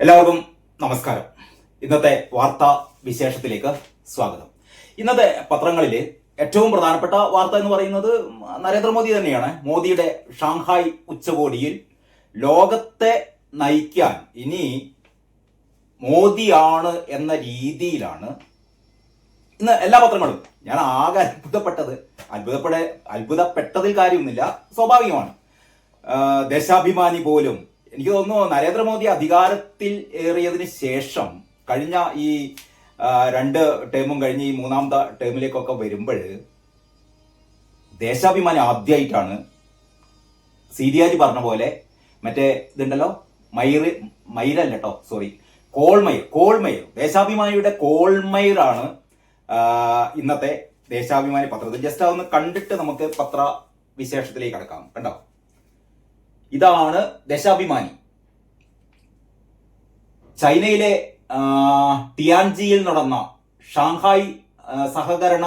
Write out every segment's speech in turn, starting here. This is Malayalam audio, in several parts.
എല്ലാവർക്കും നമസ്കാരം. ഇന്നത്തെ വാർത്താ വിശേഷത്തിലേക്ക് സ്വാഗതം. ഇന്നത്തെ പത്രങ്ങളിൽ ഏറ്റവും പ്രധാനപ്പെട്ട വാർത്ത എന്ന് പറയുന്നത് നരേന്ദ്രമോദി തന്നെയാണ്. മോദിയുടെ ഷാങ്ഹായ് ഉച്ചകോടിയിൽ ലോകത്തെ നയിക്കാൻ ഇനി മോദിയാണ് എന്ന രീതിയിലാണ് ഇന്ന് എല്ലാ പത്രങ്ങളും. ഞാൻ ആകെ അത്ഭുതപ്പെട്ടത് അത്ഭുതപ്പെട അത്ഭുതപ്പെട്ടതിൽ കാര്യമൊന്നുമില്ല സ്വാഭാവികമാണ്. ദേശാഭിമാനി പോലും എനിക്ക് തോന്നുന്നു നരേന്ദ്രമോദി അധികാരത്തിൽ ഏറിയതിന് ശേഷം കഴിഞ്ഞ ഈ രണ്ട് ടേമും കഴിഞ്ഞ് ഈ മൂന്നാമത്തെ ടേമിലേക്കൊക്കെ വരുമ്പോൾ ദേശാഭിമാനി ആദ്യമായിട്ടാണ് സീരിയാജി പറഞ്ഞ പോലെ മറ്റേ ഇതുണ്ടല്ലോ മയിറ് മയിലല്ല കേട്ടോ സോറി കോൾമയിർ കോൾമയിർ ദേശാഭിമാനിയുടെ കോൾമയിറാണ് ഇന്നത്തെ ദേശാഭിമാനി പത്രത്തിൽ. ജസ്റ്റ് അതൊന്ന് കണ്ടിട്ട് നമുക്ക് പത്ര വിശേഷത്തിലേക്ക് കടക്കാം. കണ്ടോ? ഇതാണ് ദശാഭിമാനി. ചൈനയിലെ ടിയാൻജിയിൽ നടന്ന ഷാങ്ഹായ് സഹകരണ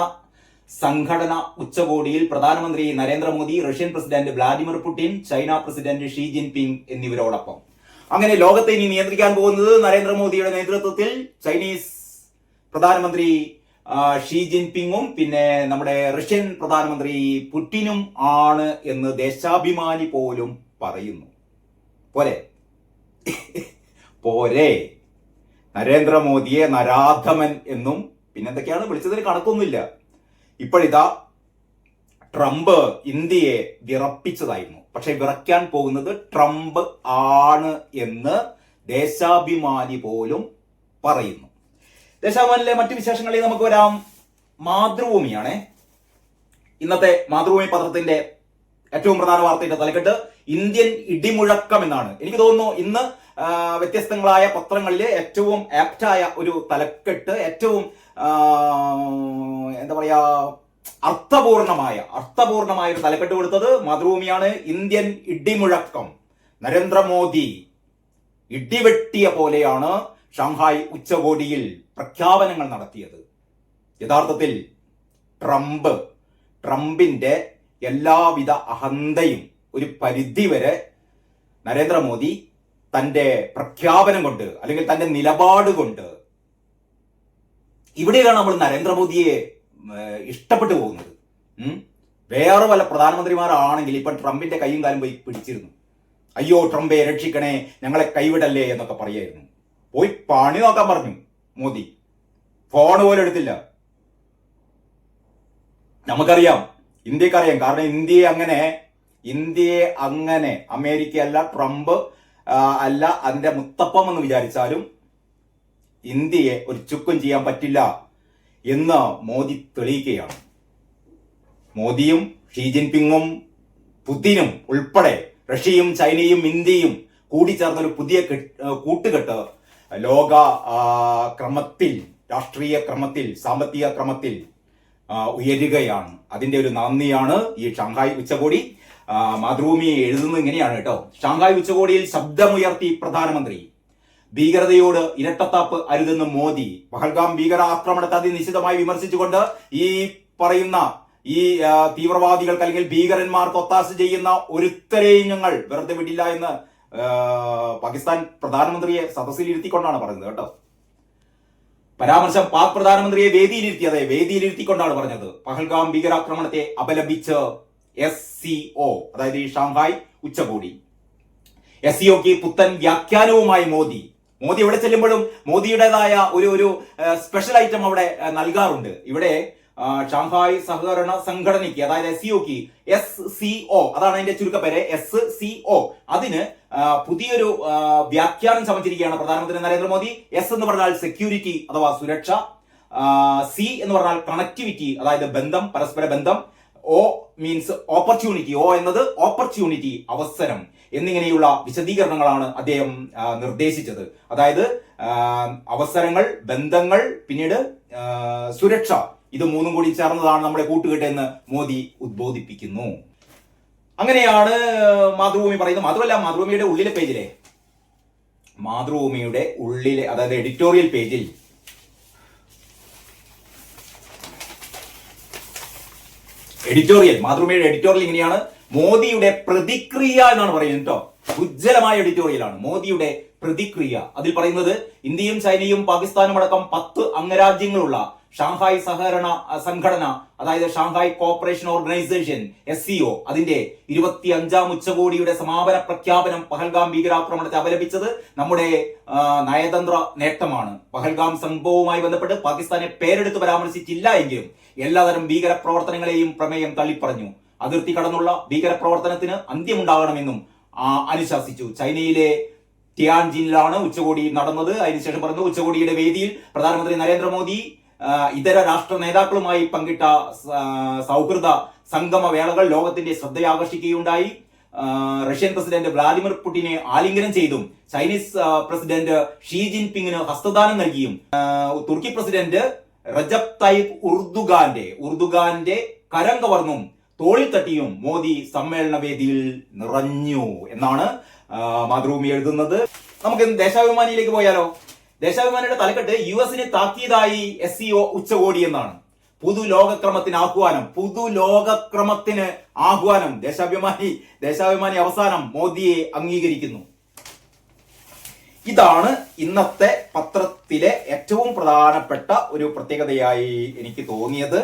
സംഘടന ഉച്ചകോടിയിൽ പ്രധാനമന്ത്രി Narendra Modi Russian president Vladimir Putin China president Xi Jinping എന്നിവരോടൊപ്പം. അങ്ങനെ ലോകത്തെ ഇനി നിയന്ത്രിക്കാൻ പോകുന്നത് നരേന്ദ്രമോദിയുടെ നേതൃത്വത്തിൽ ചൈനീസ് പ്രധാനമന്ത്രി ഷീ ജിൻപിങ്ങും പിന്നെ നമ്മുടെ റഷ്യൻ പ്രധാനമന്ത്രി പുടിനും ആണ് എന്ന് ദേശാഭിമാനി പോലും പറയുന്നു. പോരെ. പോരെ. നരേന്ദ്രമോദിയെ നരാധമൻ എന്നും പിന്നെന്തൊക്കെയാണ് വിളിച്ചതിന് കണക്കൊന്നുമില്ല. ഇപ്പോഴിതാ ട്രംപ് ഇന്ത്യയെ വിറപ്പിച്ചതായിരുന്നു. പക്ഷെ വിറയ്ക്കാൻ പോകുന്നത് ട്രംപ് ആണ് എന്ന് ദേശാഭിമാനി പോലും പറയുന്നു. ദേശാഭിമാനിലെ മറ്റു വിശേഷങ്ങളിൽ നമുക്ക് വരാം. മാതൃഭൂമിയാണേ. ഇന്നത്തെ മാതൃഭൂമി പത്രത്തിന്റെ ഏറ്റവും പ്രധാന വാർത്തയുടെ തലക്കെട്ട് ഇന്ത്യൻ ഇടിമുഴക്കം എന്നാണ് എനിക്ക് തോന്നുന്നു ഇന്ന് വ്യത്യസ്തങ്ങളായ പത്രങ്ങളിൽ ഏറ്റവും ആപ്റ്റായ ഒരു തലക്കെട്ട് ഏറ്റവും എന്താ പറയാ അർത്ഥപൂർണമായ അർത്ഥപൂർണമായ ഒരു തലക്കെട്ട് കൊടുത്തത് മാതൃഭൂമിയാണ് ഇന്ത്യൻ ഇടിമുഴക്കം. നരേന്ദ്രമോദി ഇടിവെട്ടിയ പോലെയാണ് ഷാങ്ഹായ് ഉച്ചകോടിയിൽ പ്രഖ്യാപനങ്ങൾ നടത്തിയത്. യഥാർത്ഥത്തിൽ ട്രംപ് ട്രംപിന്റെ എല്ലാവിധ അഹന്തയും ഒരു പരിധി വരെ നരേന്ദ്രമോദി തന്റെ പ്രഖ്യാപനം കൊണ്ട് അല്ലെങ്കിൽ തന്റെ നിലപാട് കൊണ്ട് ഇവിടെയാണ് നമ്മൾ നരേന്ദ്രമോദിയെ ഇഷ്ടപ്പെട്ടു പോകുന്നത്. വേറെ വല്ല പ്രധാനമന്ത്രിമാരാണെങ്കിൽ ഇപ്പൊ ട്രംപിന്റെ കൈയും കാലും പോയി പിടിച്ചിരുന്നു. അയ്യോ ട്രംപെ രക്ഷിക്കണേ ഞങ്ങളെ കൈവിടല്ലേ എന്നൊക്കെ പറയായിരുന്നു. പോയി പണി നോക്കാൻ പറഞ്ഞു മോദി. ഫോൺ പോലും എടുത്തില്ല. നമുക്കറിയാം ഇന്ത്യക്കറിയാം. കാരണം ഇന്ത്യയെ അങ്ങനെ ഇന്ത്യയെ അങ്ങനെ അമേരിക്ക അല്ല ട്രംപ് അല്ല അതിന്റെ മുത്തപ്പം എന്ന് വിചാരിച്ചാലും ഇന്ത്യയെ ഒരു ചുക്കും ചെയ്യാൻ പറ്റില്ല എന്ന് മോദി തെളിയിക്കുകയാണ്. മോദിയും ഷീ ജിൻപിങ്ങും പുതിനും ഉൾപ്പെടെ റഷ്യയും ചൈനയും ഇന്ത്യയും കൂടിച്ചേർന്ന ഒരു പുതിയ കൂട്ടുകെട്ട് ലോക ക്രമത്തിൽ രാഷ്ട്രീയ ക്രമത്തിൽ സാമ്പത്തിക ക്രമത്തിൽ ഉയരുകയാണ്. അതിന്റെ ഒരു നന്ദിയാണ് ഈ ഷാങ്ഹായ് ഉച്ചകോടി. മാതൃഭൂമി എഴുതുന്നത് ഇങ്ങനെയാണ് കേട്ടോ. ഷാങ്ഹായ് ഉച്ചകോടിയിൽ ശബ്ദമുയർത്തി പ്രധാനമന്ത്രി. ഭീകരതയോട് ഇരട്ടത്താപ്പ് അരുതെന്ന് മോദി. പഹൽഗാം ഭീകരാക്രമണത്തെ അതിനിശ്ചിതമായി വിമർശിച്ചുകൊണ്ട് ഈ പറയുന്ന ഈ തീവ്രവാദികൾക്ക് അല്ലെങ്കിൽ ഭീകരന്മാർക്ക് ഒത്താശ ചെയ്യുന്ന ഒരുത്തരെയും ഞങ്ങൾ വെറുതെ വിടില്ല എന്ന് പാകിസ്ഥാൻ പ്രധാനമന്ത്രിയെ സദസ്സിലിരുത്തിക്കൊണ്ടാണ് പറയുന്നത് കേട്ടോ. പരാമർശം പാക് പ്രധാനമന്ത്രിയെ വേദിയിലിരുത്തി അതെ വേദിയിലിരുത്തിക്കൊണ്ടാണ് പറഞ്ഞത്. പഹൽഗാം ഭീകരാക്രമണത്തെ അപലപിച്ച് എസ് സി ഒ അതായത് ഈ ഷാങ്ഹായ് ഉച്ചകോടി. എസ് സിഒക്ക് പുത്തൻ വ്യാഖ്യാനവുമായി മോദി. മോദി എവിടെ ചെല്ലുമ്പോഴും മോദിയുടേതായ ഒരു ഒരു സ്പെഷ്യൽ ഐറ്റം അവിടെ നൽകാറുണ്ട്. ഇവിടെ ഷാങ്ഹായ് സഹകരണ സംഘടനയ്ക്ക് അതായത് എസ് സിഒക്ക് എസ് സി ഒ അതാണ് അതിന്റെ ചുരുക്കപ്പേര് എസ് സി ഒ അതിന് പുതിയൊരു വ്യാഖ്യാനം ചമച്ചിരിക്കുകയാണ് പ്രധാനമന്ത്രി നരേന്ദ്രമോദി. എസ് എന്ന് പറഞ്ഞാൽ സെക്യൂരിറ്റി അഥവാ സുരക്ഷ. സി എന്ന് പറഞ്ഞാൽ കണക്ടിവിറ്റി അതായത് ബന്ധം പരസ്പര ബന്ധം. ഓ മീൻസ് ഓപ്പർച്യൂണിറ്റി ഓ എന്നത് ഓപ്പർച്യൂണിറ്റി അവസരം എന്നിങ്ങനെയുള്ള വിശദീകരണങ്ങളാണ് അദ്ദേഹം നിർദ്ദേശിച്ചത്. അതായത് അവസരങ്ങൾ ബന്ധങ്ങൾ പിന്നീട് സുരക്ഷ. ഇത് മൂന്നും കൂടി ചേർന്നതാണ് നമ്മുടെ കൂട്ടുകെട്ടെന്ന് മോദി ഉദ്ബോധിപ്പിക്കുന്നു. അങ്ങനെയാണ് മാതൃഭൂമി പറയുന്നത്. മാത്രമല്ല മാതൃഭൂമിയുടെ ഉള്ളിലെ പേജിലെ മാതൃഭൂമിയുടെ ഉള്ളിലെ അതായത് എഡിറ്റോറിയൽ പേജിൽ എഡിറ്റോറിയൽ മാതൃഭൂമിയുടെ എഡിറ്റോറിയൽ ഇങ്ങനെയാണ്. മോദിയുടെ പ്രതിക്രിയ എന്നാണ് പറയുന്നത് കേട്ടോ. ഉജ്ജ്വലമായ എഡിറ്റോറിയലാണ്. മോദിയുടെ പ്രതിക്രിയ. അതിൽ പറയുന്നത് ഇന്ത്യയും ചൈനയും പാകിസ്ഥാനും അടക്കം പത്ത് അംഗരാജ്യങ്ങളുള്ള ഷാങ്ഹായ് സഹകരണ സംഘടന അതായത് Shanghai cooperation organisation S C O അതിന്റെ ഇരുപത്തി അഞ്ചാം ഉച്ചകോടിയുടെ സമാപന പ്രഖ്യാപനം പഹൽഗാം ഭീകരാക്രമണത്തെ അപലപിച്ചത് നമ്മുടെ നയതന്ത്ര നേട്ടമാണ്. പഹൽഗാം സംഭവവുമായി ബന്ധപ്പെട്ട് പാകിസ്ഥാനെ പേരെടുത്ത് പരാമർശിച്ചില്ല എങ്കിലും എല്ലാതരം ഭീകര പ്രവർത്തനങ്ങളെയും പ്രമേയം തള്ളിപ്പറഞ്ഞു. അതിർത്തി കടന്നുള്ള ഭീകര പ്രവർത്തനത്തിന് അന്ത്യമുണ്ടാകണമെന്നും അനുശാസിച്ചു. ചൈനയിലെ ടിയാൻജിനിലാണ് ഉച്ചകോടി നടന്നത്. അതിനുശേഷം പറഞ്ഞു ഉച്ചകോടിയുടെ വേദിയിൽ പ്രധാനമന്ത്രി നരേന്ദ്രമോദി ഇതര രാഷ്ട്ര നേതാക്കളുമായി പങ്കിട്ട സൗഹൃദ സംഗമ വേളകൾ ലോകത്തിന്റെ ശ്രദ്ധയാകർഷിക്കുകയുണ്ടായി. റഷ്യൻ പ്രസിഡന്റ് വ്ളാദിമിർ പുടിനെ ആലിംഗനം ചെയ്തും ചൈനീസ് പ്രസിഡന്റ് ഷീ ജിൻപിങ്ങിന് ഹസ്തദാനം നൽകിയും തുർക്കി പ്രസിഡന്റ് റജബ് തൈബ് ഉർദുഗാന്റെ ഉർദുഗാന്റെ കരം കവർന്നും തോളിൽ തട്ടിയും മോദി സമ്മേളന വേദിയിൽ നിറഞ്ഞു എന്നാണ് മാതൃഭൂമി എഴുതുന്നത്. നമുക്ക് ദേശാഭിമാനിയിലേക്ക് പോയാലോ? ദേശാഭിമാനിയുടെ തലക്കെട്ട് യു എസിന് താക്കീതായി എസ് സിഒ ഉച്ചകോടി എന്നാണ്. പുതു ലോകക്രമത്തിന് ആഹ്വാനം പുതു ലോകക്രമത്തിന് ആഹ്വാനം ദേശാഭിമാനി ദേശാഭിമാനി അവസാനം മോദിയെ അംഗീകരിക്കുന്നു. ഇതാണ് ഇന്നത്തെ പത്രത്തിലെ ഏറ്റവും പ്രധാനപ്പെട്ട ഒരു പ്രത്യേകതയായി എനിക്ക് തോന്നിയത്.